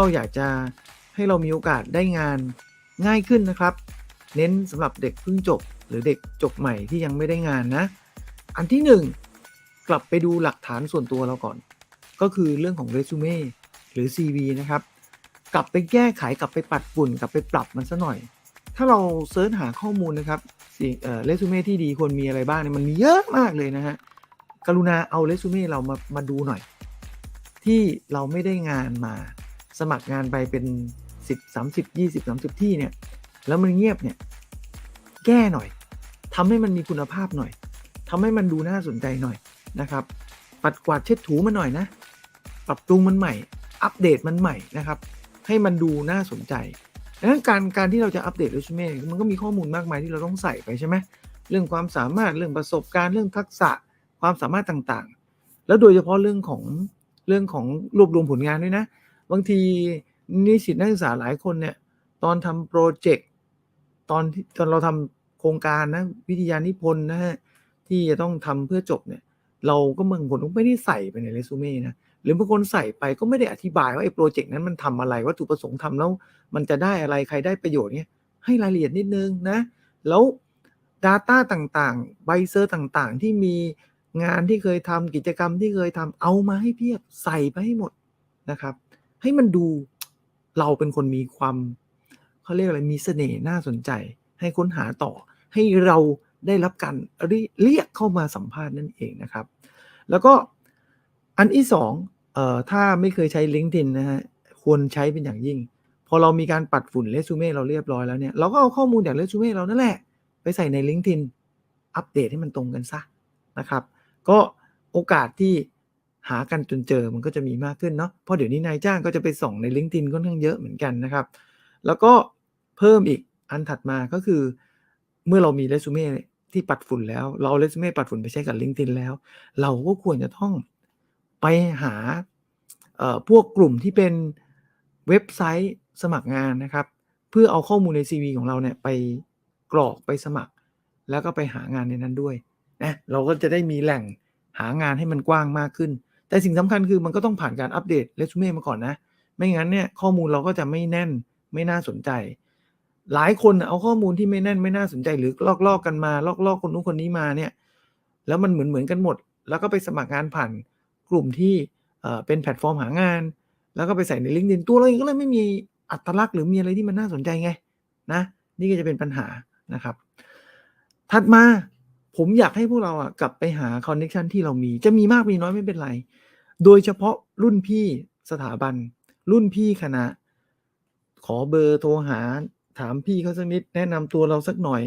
เราอยากจะให้เรามีโอกาสได้งานง่ายขึ้นนะครับ เน้นสำหรับเด็กเพิ่งจบ หรือเด็กจบใหม่ที่ยังไม่ได้งานนะ อันที่หนึ่งกลับไปดูหลักฐานส่วนตัวเราก่อน ก็คือเรื่องของเรซูเม่หรือ CV นะครับ กลับไปแก้ไขกลับไปปัดฝุ่น กลับไปปรับมันซะหน่อย ถ้าเราเซิร์ชหาข้อมูลนะครับเรซูเม่ที่ดีควรมีอะไรบ้างเนี่ยมันมีเยอะมากเลยนะฮะกรุณาเอาเรซูเม่เรามามาดูหน่อย ที่เราไม่ได้งานมา สมัครงานไปเป็น 10 30 20 30 ที่เนี่ย แล้วมันเงียบเนี่ย แก้หน่อยทำให้มันมีคุณภาพหน่อยทำให้มันดูน่าสนใจหน่อยนะครับ ปัดกวาดเช็ดถูมันหน่อยนะ ปรับปรุงมันใหม่ อัปเดตมันใหม่นะครับ ให้มันดูน่าสนใจดังนั้นการการที่เราจะอัปเดตเรซูเม่มันก็มีข้อมูลมากมายที่เราต้องใส่ไปใช่ไหมเรื่องความสามารถเรื่องประสบการณ์เรื่องทักษะความสามารถต่างๆ แล้วโดยเฉพาะเรื่องของเรื่องของรวบรวมผลงานด้วยนะ บางทีนิสิตนักศึกษาหลายคนเนี่ย ตอนทำโปรเจกต์ตอนที่ตอนเราทำโครงการนะวิทยานิพนธ์นะฮะที่จะต้องทำเพื่อจบเนี่ย เราก็บางคนไม่ได้ใส่ไปในเรซูเม่นะหรือบางคนใส่ไปก็ไม่ได้อธิบายว่าไอ้โปรเจกต์นั้นมันทำอะไรวัตถุประสงค์ทำแล้ว มันจะได้อะไรใครได้ประโยชน์เนี่ยให้รายละเอียดนิดนึงนะ แล้ว Data ต่างๆ ใบเซอร์ต่างๆ ที่มีงานที่เคยทำกิจกรรมที่เคยทำเอามาให้เพียบใส่ไปให้หมดนะครับ ให้มันดูเราเป็นคนมีความเขาเรียกอะไรมีเสน่ห์น่าสนใจ ให้ค้นหาต่อ ให้เราได้รับการเรียกเข้ามาสัมภาษณ์นั่นเองนะครับ แล้วก็อันที่สองเอ่อถ้าไม่เคยใช้ LinkedIn นะฮะควรใช้เป็นอย่างยิ่ง พอเรามีการปัดฝุ่นเรซูเม่เราเรียบร้อยแล้วเนี่ยเราก็เอาข้อมูลจากเรซูเม่เรานั่นแหละ ไปใส่ใน LinkedIn อัปเดตให้มันตรงกันซะนะครับ ก็โอกาสที่ หากันจนเจอมันก็จะมีมากขึ้นเนาะเพราะเดี๋ยวนี้นายจ้างก็จะไปส่องใน LinkedIn ค่อนข้างเยอะเหมือนกันนะครับ แล้วก็เพิ่มอีกอันถัดมาก็คือ เมื่อเรามีเรซูเม่ที่ปัดฝุ่นแล้ว เราเรซูเม่ปัดฝุ่นไปใช้กับ LinkedIn แล้ว เราก็ควรจะต้องไปหาพวกกลุ่มที่เป็นเว็บไซต์สมัครงานนะครับ เพื่อเอาข้อมูลใน CV ของเราเนี่ยไปกรอกไปสมัคร แล้วก็ไปหางานในนั้นด้วยนะเราก็จะได้มีแหล่งหางานให้มันกว้างมากขึ้น แต่สิ่งสำคัญคือมันก็ต้องผ่านการอัปเดตเรซูเม่มาก่อนนะ ไม่งั้นเนี่ยข้อมูลเราก็จะไม่แน่นไม่น่าสนใจ หลายคนเอาข้อมูลที่ไม่แน่นไม่น่าสนใจหรือลอกๆกกันมา ลอกๆคนนู้นคนนี้มาเนี่ยแล้วมันเหมือนเหมือนกันหมด แล้วก็ไปสมัครงานผ่านกลุ่มที่เป็นแพลตฟอร์มหางาน แล้วก็ไปใส่ในลิงก์ดินตัวเราเองก็เลยไม่มีอัตลักษณ์หรือมีอะไรที่มันน่าสนใจไงนะนี่ก็จะเป็นปัญหานะครับ ถัดมา ผมอยากให้พวกเราอะกลับไปหาคอนเน c t ชันที่เรามี จะมีมากมีน้อยไม่เป็นไร โดยเฉพาะรุ่นพี่สถาบัน รุ่นพี่คณะ ขอเบอร์โทรหา ถามพี่เขาสักนิด แนะนำตัวเราสักหน่อย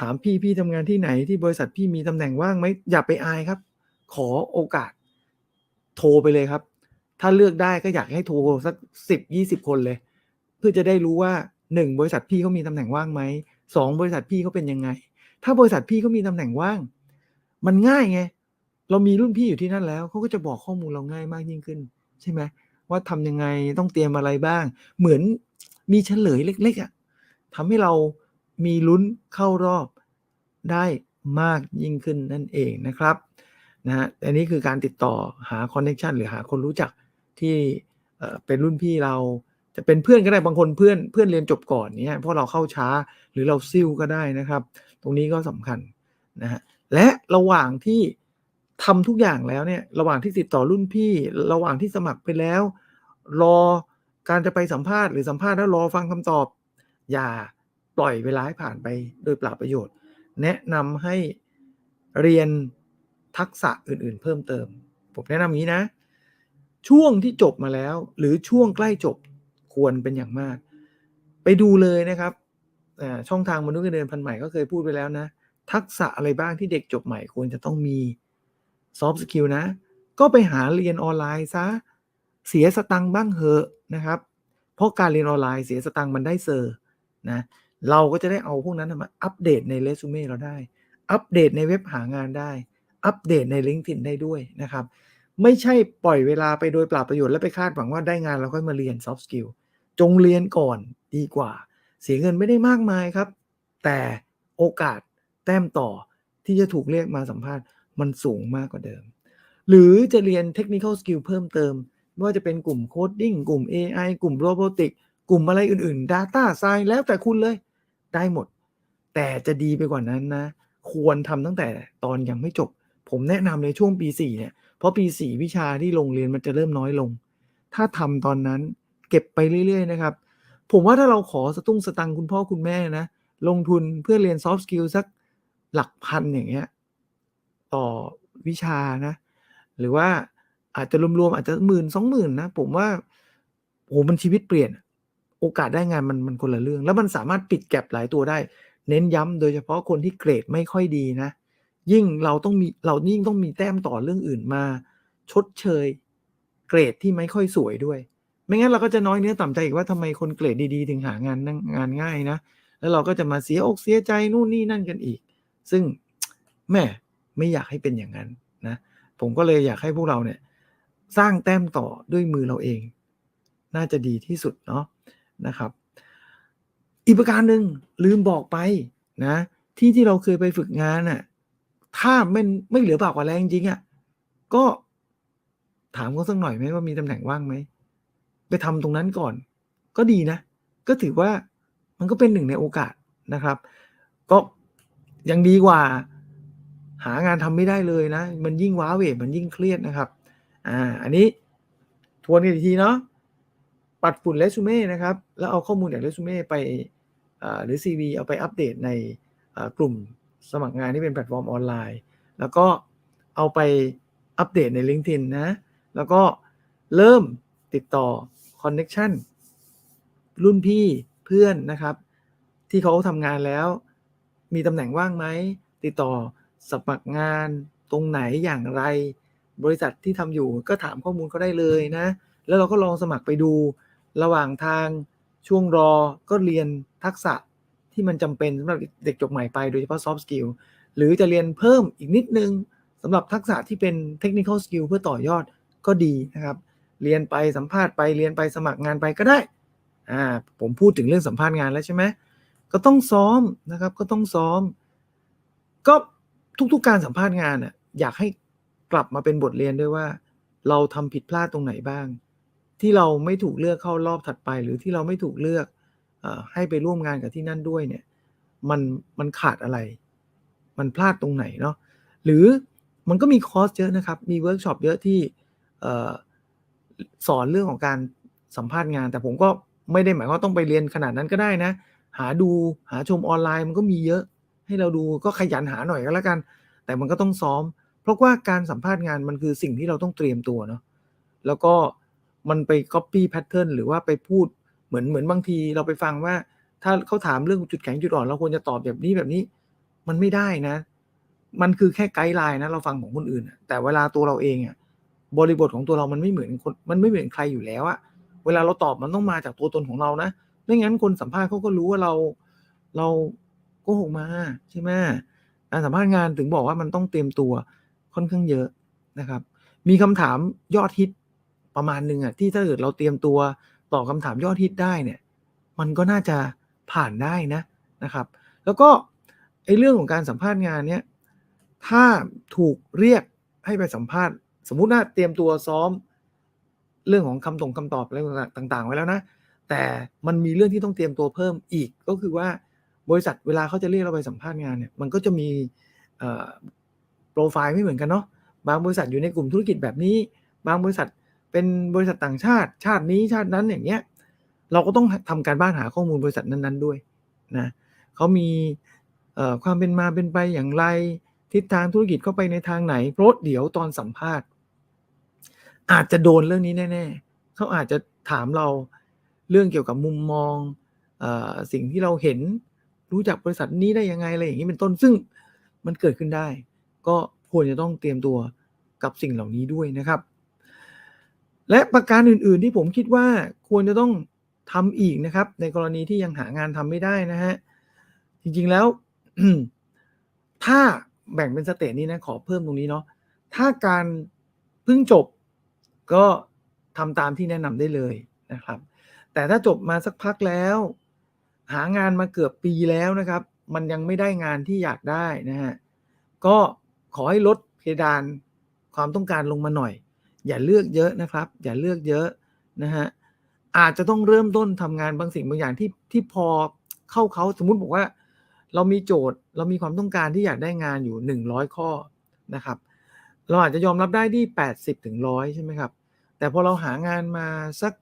ถามพี่พี่ทำงานที่ไหนที่บริษัทพี่มีตำแหน่งว่างไหมอย่าไปอายครับ ขอโอกาส โทรไปเลยครับ ถ้าเลือกได้ก็อยากให้โทรสักสิบยี่สิบคนเลย เพื่อจะได้รู้ว่าหนึ่งบริษัทพี่เขามีตำแหน่งว่างไหมสองบริษัทพี่เขาเป็นยังไง ถ้าบริษัทพี่เขามีตำแหน่งว่าง มันง่ายไง เรามีรุ่นพี่อยู่ที่นั่นแล้วเขาก็จะบอกข้อมูลเราง่ายมากยิ่งขึ้น ใช่ไหมว่าทำยังไงต้องเตรียมอะไรบ้าง เหมือนมีเฉลยเล็กๆอะ่ะทำให้เรามีลุ้นเข้ารอบได้มากยิ่งขึ้นนั่นเองนะครับนะฮะอันนี้คือการติดต่อหาคอนเน c t ชันหรือหาคนรู้จักที่เป็นรุ่นพี่เราจะเป็นเพื่อนก็ได้บางคนเพื่อนเพื่อนเรียนจบก่อนเนี่ยเพราะเราเข้าช้าหรือเราซิ่วก็ได้นะครับ ตรงนี้ก็สำคัญนะฮะและระหว่างที่ทำทุกอย่างแล้วเนี่ยระหว่างที่ติดต่อรุ่นพี่ ระหว่างที่สมัครไปแล้ว รอการจะไปสัมภาษณ์หรือสัมภาษณ์แล้วรอฟังคำตอบ อย่าปล่อยเวลาให้ผ่านไปโดยเปล่าประโยชน์ แนะนำให้เรียนทักษะอื่นๆ เพิ่มเติม ผมแนะนำนี้นะ ช่วงที่จบมาแล้ว หรือช่วงใกล้จบควรเป็นอย่างมาก ไปดูเลยนะครับ ช่องทางมนุษย์เงินเดือนพันใหม่ก็เคยพูดไปแล้วนะ ทักษะอะไรบ้างที่เด็กจบใหม่ควรจะต้องมีซอฟต์สกิลนะ ก็ไปหาเรียนออนไลน์ซะ เสียสตังค์บ้างเหอะนะครับ เพราะการเรียนออนไลน์เสียสตังค์มันได้เซอร์นะเราก็จะได้เอาพวกนั้นมาอัปเดตในเรซูเม่เราได้ อัปเดตในเว็บหางานได้ อัปเดตใน LinkedIn ได้ด้วยนะครับ ไม่ใช่ปล่อยเวลาไปโดยปล่าประโยชน์แล้วไปคาดหวังว่าได้งานแล้วค่อยมาเรียนซอฟต์สกิลจงเรียนก่อนดีกว่า เสียเงินไม่ได้มากมายครับ แต่โอกาสแต้มต่อที่จะถูกเรียกมาสัมภาษณ์มันสูงมากกว่าเดิม หรือจะเรียนเทคนิคอลสกิลเพิ่มเติม ไม่ว่าจะเป็นกลุ่มโคดดิ้งกลุ่ม AI กลุ่มโรบอติกกลุ่มอะไรอื่นๆ Data Science แล้วแต่คุณเลยได้หมด แต่จะดีไปกว่านั้นนะ ควรทำตั้งแต่ตอนยังไม่จบ ผมแนะนำเลยช่วงปี 4 เนี่ย เพราะปี 4 วิชาที่โรงเรียนมันจะเริ่มน้อยลง ถ้าทำตอนนั้นเก็บไปเรื่อยๆนะครับ ผมว่าถ้าเราขอสตุ้งสตังค์คุณพ่อคุณแม่นะ ลงทุนเพื่อเรียน soft skill สักหลักพันอย่างเงี้ย ต่อวิชานะ หรือว่าอาจจะรวมๆอาจจะหมื่นสองหมื่นนะ ผมว่าโอ้โฮมันชีวิตเปลี่ยน โอกาสได้งานมันมันคนละเรื่อง แล้วมันสามารถปิด gap หลายตัวได้ เน้นย้ำโดยเฉพาะคนที่เกรดไม่ค่อยดีนะ ยิ่งเราต้องมีเรายิ่งต้องมีแต้มต่อเรื่องอื่นมา ชดเชย เกรดที่ไม่ค่อยสวยด้วย ไม่งั้นเราก็จะน้อยเนื้อต่ำใจอีกว่าทำไมคนเกรดดีๆ ถึงหางานงานง่ายนะ แล้วเราก็จะมาเสียอกเสียใจนู่นนี่นั่นกันอีก ซึ่งแหมไม่อยากให้เป็นอย่างนั้นนะ ผมก็เลยอยากให้พวกเราเนี่ย สร้างแต้มต่อด้วยมือเราเอง น่าจะดีที่สุดเนาะนะครับ อีกประการหนึ่งลืมบอกไปนะ ที่ที่เราเคยไปฝึกงานน่ะถ้าไม่ไม่เหลือปากกว่าแรงจริงอะก็ถามเขาสักหน่อยไหมว่ามีตำแหน่งว่างไหม ทำตรงนั้นก่อน ก็ดีนะ ก็ถือว่ามันก็เป็นหนึ่งในโอกาสนะครับ ก็ยังดีกว่า หางานทำไม่ได้เลยนะ มันยิ่งว้าเหวมันยิ่งเครียดนะครับ อ่า อันนี้ทวนกันอีกทีเนาะปัดฝุ่น resume นะครับ แล้วเอาข้อมูลจาก resume ไปอ่าหรือ CV เอาไปอัปเดตในกลุ่มสมัครงานที่เป็นแพลตฟอร์มออนไลน์ แล้วก็เอาไปอัปเดตใน LinkedIn นะ แล้วก็เริ่มติดต่อ คอนเน็ชันรุ่นพี่เพื่อนนะครับ ที่เขาทำงานแล้ว มีตำแหน่งว่างไหม ติดต่อสมัครงานตรงไหนอย่างไร บริษัทที่ทำอยู่ก็ถามข้อมูลเขาได้เลยนะ แล้วเราก็ลองสมัครไปดู ระหว่างทางช่วงรอก็เรียนทักษะที่มันจำเป็นสำหรับเด็กจบใหม่ไปโดยเฉพาะ soft skill หรือจะเรียนเพิ่มอีกนิดนึงสำหรับทักษะที่เป็น technical skill เพื่อต่อยอดก็ดีนะครับ เรียนไปสัมภาษณ์ไปเรียนไปสมัครงานไปก็ได้อ่าผมพูดถึงเรื่องสัมภาษณ์งานแล้วใช่ไหมก็ต้องซ้อมนะครับก็ต้องซ้อม ก็ทุกๆการสัมภาษณ์งานน่ะอยากให้กลับมาเป็นบทเรียนด้วยว่า เราทำผิดพลาดตรงไหนบ้าง ที่เราไม่ถูกเลือกเข้ารอบถัดไป หรือที่เราไม่ถูกเลือกอให้ไปร่วมงานกับที่นั่นด้วยเนี่ยมันมันขาดอะไร มันพลาดตรงไหนเนาะหรือมันก็มีคอร์สเยอะนะครับ มีเวิร์กช็อปเยอะที่ สอนเรื่องของการสัมภาษณ์งาน แต่ผมก็ไม่ได้หมายความว่าต้องไปเรียนขนาดนั้นก็ได้นะ หาดูหาชมออนไลน์มันก็มีเยอะ ให้เราดูก็ขยันหาหน่อยก็แล้วกัน แต่มันก็ต้องซ้อม เพราะว่าการสัมภาษณ์งานมันคือสิ่งที่เราต้องเตรียมตัวเนาะแล้วก็มันไปก๊อบปี้แพตเทิร์นหรือว่าไปพูดเหมือนเหมือนบางทีเราไปฟังว่า ถ้าเขาถามเรื่องจุดแข็งจุดอ่อนเราควรจะตอบแบบนี้แบบนี้ มันไม่ได้นะ มันคือแค่ไกด์ไลน์นะเราฟังของคนอื่น แต่เวลาตัวเราเองอะ บริบทของตัวเรามันไม่เหมือนคนมันไม่เหมือนใครอยู่แล้วอะเวลาเราตอบมันต้องมาจากตัวตนของเรานะไม่งั้นคนสัมภาษณ์เขาก็รู้ว่าเราเราโกหกมาใช่ไหมการสัมภาษณ์งานถึงบอกว่ามันต้องเตรียมตัวค่อนข้างเยอะนะครับ มีคำถามยอดฮิตประมาณหนึ่งอะที่ถ้าเกิดเราเตรียมตัวตอบคำถามยอดฮิตได้เนี่ย มันก็น่าจะผ่านได้นะนะครับ แล้วก็ไอ้เรื่องของการสัมภาษณ์งานเนี่ยถ้าถูกเรียกให้ไปสัมภาษณ์ สมมุติว่าเตรียมตัวซ้อมเรื่องของคำตรงคำตอบอะไรต่างๆ ไว้แล้วนะ แต่มันมีเรื่องที่ต้องเตรียมตัวเพิ่มอีกก็คือว่าบริษัทเวลาเขาจะเรียกเราไปสัมภาษณ์งานเนี่ยมันก็จะมีโพรไฟล์ไม่เหมือนกันเนาะบางบริษัทอยู่ในกลุ่มธุรกิจแบบนี้ บางบริษัทเป็นบริษัทต่างชาติ ชาตินี้ชาตินั้นอย่างเงี้ยเราก็ต้องหทำการบ้านหาข้อมูลบริษัทนั้น ๆด้วยนะเขามีความเป็นมาเป็นไปอย่างไร ทิศทางธุรกิจเขาไปในทางไหนเพราะเดี๋ยวตอนสัมภาษณ์ อาจจะโดนเรื่องนี้แน่ ๆ เขาอาจจะถามเราเรื่องเกี่ยวกับมุมมองอสิ่งที่เราเห็นรู้จักบริษัทนี้ได้ยังไงอะไรอย่างงี้เป็นต้นซึ่งมันเกิดขึ้นได้ ก็ควรจะต้องเตรียมตัวกับสิ่งเหล่านี้ด้วยนะครับ และประการอื่น ๆ ที่ผมคิดว่าควรจะต้องทำอีกนะครับ ในกรณีที่ยังหางานทำไม่ได้นะครับจริง ๆแล้ว ถ้าแบ่งเป็นสเตจนี้นะขอเพิ่มตรงนี้เนาะถ้าการเพิ่งจบ ก็ทำตามที่แนะนำได้เลยนะครับ แต่ถ้าจบมาสักพักแล้ว หางานมาเกือบปีแล้วนะครับ มันยังไม่ได้งานที่อยากได้นะครับก็ขอให้ลดเพดานความต้องการลงมาหน่อย อย่าเลือกเยอะนะครับ อย่าเลือกเยอะนะฮะอาจจะต้องเริ่มต้นทำงานบางสิ่งบางอย่างที่ที่พอเข้าเขาสมมุติบอกว่า เรามีโจทย์เรามีความต้องการที่อยากได้งานอยู่ 100 ข้อนะครับ เราอาจจะยอมรับได้ที่80ถึง100ใช่ไหมครับ แต่พอเราหางานมาสัก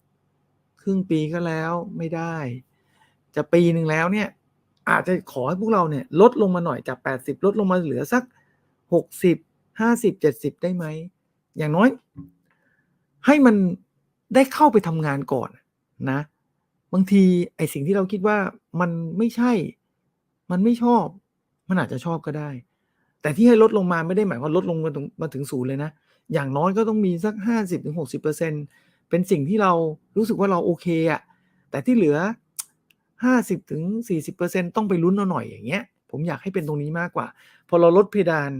ครึ่งปีก็แล้วไม่ได้ จะปีหนึ่งแล้วเนี่ยอาจจะขอให้พวกเราเนี่ยลดลงมาหน่อยจาก 80 ลดลงมาเหลือสัก 60 50 70 ได้ไหม อย่างน้อย ให้มันได้เข้าไปทำงานก่อนนะ บางทีไอสิ่งที่เราคิดว่ามันไม่ใช่ มันไม่ชอบ มันอาจจะชอบก็ได้ แต่ที่ให้ลดลงมาไม่ได้หมายว่าลดลงมาถึงมาถึงศูนย์เลยนะ อย่างน้อยก็ต้องมีสัก 50-60%เป็นสิ่งที่เรารู้สึกว่าเราโอเคอะแต่ที่เหลือ 50-40%ต้องไปลุ้นเอาหน่อยอย่างเงี้ย ผมอยากให้เป็นตรงนี้มากกว่า พอเราลดเพดาน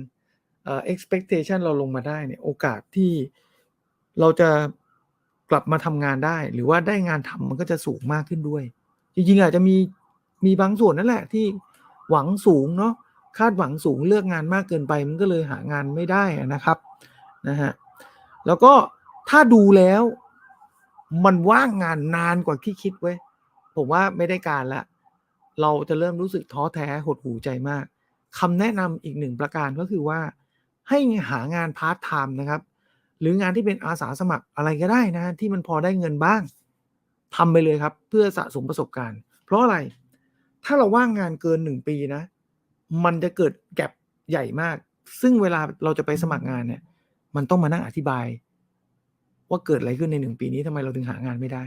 เอ่อ expectation เราลงมาได้เนี่ยโอกาสที่เราจะกลับมาทำงานได้ หรือว่าได้งานทำมันก็จะสูงมากขึ้นด้วย จริงๆอาจจะมีมีบางส่วนนั่นแหละที่หวังสูงเนาะ คาดหวังสูงเลือกงานมากเกินไป มันก็เลยหางานไม่ได้นะครับนะฮะแล้วก็ถ้าดูแล้วมันว่างงานนานกว่าที่คิดเว้ผมว่าไม่ได้การละ เราจะเริ่มรู้สึกท้อแท้หดหูใจมากคำแนะนำอีกหนึ่งประการก็คือว่า ให้หางานพาร์ทไทม์นะครับ หรืองานที่เป็นอาสาสมัครอะไรก็ได้นะ ที่มันพอได้เงินบ้างทำไปเลยครับ เพื่อสะสมประสบการณ์ เพราะอะไร ถ้าเราว่างงานเกินหนึ่งปีนะ มันจะเกิดแกลบใหญ่มาก ซึ่งเวลาเราจะไปสมัครงานเนี่ย มันต้องมานั่งอธิบาย ว่าเกิดอะไรขึ้นในหนึ่งปีนี้ทำไมเราถึงหางานไม่ได้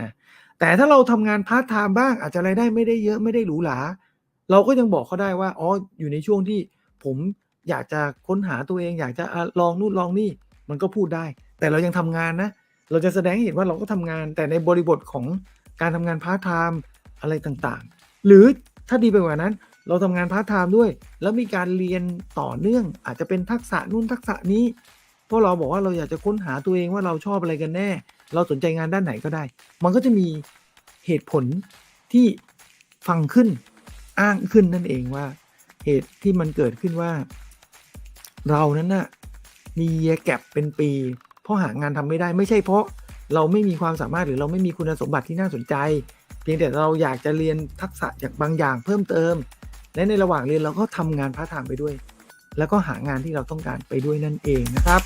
นะแต่ถ้าเราทำงานพาร์ทไทม์บ้างอาจจะรายได้ไม่ได้เยอะไม่ได้หรูหราเราก็ยังบอกเขาได้ว่าอ๋ออยู่ในช่วงที่ผมอยากจะค้นหาตัวเอง อยากจะลองนู่นลองนี่มันก็พูดได้ แต่เรายังทำงานนะ เราจะแสดงให้เห็นว่าเราก็ทำงาน แต่ในบริบทของการทำงานพาร์ทไทม์อะไรต่างๆ หรือถ้าดีไปกว่านั้น เราทำงานพาร์ทไทม์ด้วย แล้วมีการเรียนต่อเนื่อง อาจจะเป็นทักษะนู่นทักษะนี้ เพราะเราบอกว่าเราอยากจะค้นหาตัวเองว่าเราชอบอะไรกันแน่ เราสนใจงานด้านไหนก็ได้ มันก็จะมีเหตุผลที่ฟังขึ้นอ้างขึ้นนั่นเองว่า เหตุที่มันเกิดขึ้นว่า เรานั้นน่ะมีเยแก็บเป็นปี เพราะหางานทำไม่ได้ไม่ใช่เพราะเราไม่มีความสามารถหรือเราไม่มีคุณสมบัติที่น่าสนใจ เพียงแต่เราอยากจะเรียนทักษะจากบางอย่างเพิ่มเติม และในระหว่างเรียนเราก็ทำงานพาร์ทไทม์ไปด้วย แล้วก็หางานที่เราต้องการไปด้วยนั่นเองนะครับ